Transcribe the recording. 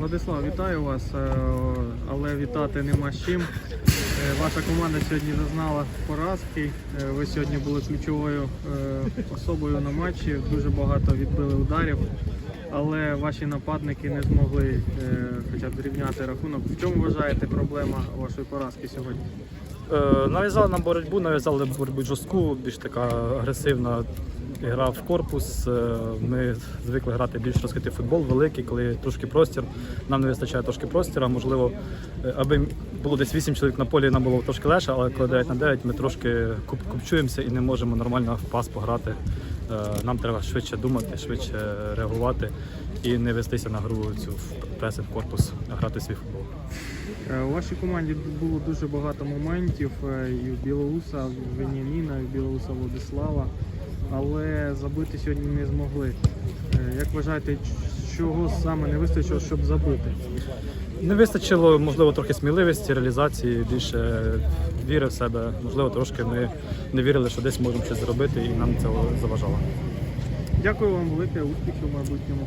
Владислав, вітаю вас, е, але вітати нема з чим. Е, Ваша команда сьогодні зазнала поразки. Е, Ви сьогодні були ключовою особою на матчі, дуже багато відбили ударів, але ваші нападники не змогли хоча б зрівняти рахунок. В чому вважаєте проблема вашої поразки сьогодні? Нав'язали нам боротьбу, нав'язали боротьбу жорстку, більш така агресивна гра в корпус. Е, Ми звикли грати більш розкритий футбол, великий, коли трошки простір. Нам не вистачає трошки простіра. Можливо, е, аби було десь 8 чоловік на полі, нам було трошки легше, але коли 9 на 9 ми трошки купчуємося і не можемо нормально в пас пограти. Е, Нам треба швидше думати, швидше реагувати і не вестися на гру цю в пресинг корпус, а грати свій футбол. У вашій команді було дуже багато моментів і в Білоуса в Веніаміна, і в Білоуса Владислава, але забити сьогодні не змогли. Е, Як вважаєте, чого саме не вистачило, щоб забити? Не вистачило, можливо, трохи сміливості, реалізації, більше віри в себе. Можливо, трошки ми не вірили, що десь можемо щось зробити, і нам це заважало. Дякую вам велике, успіхів у майбутньому.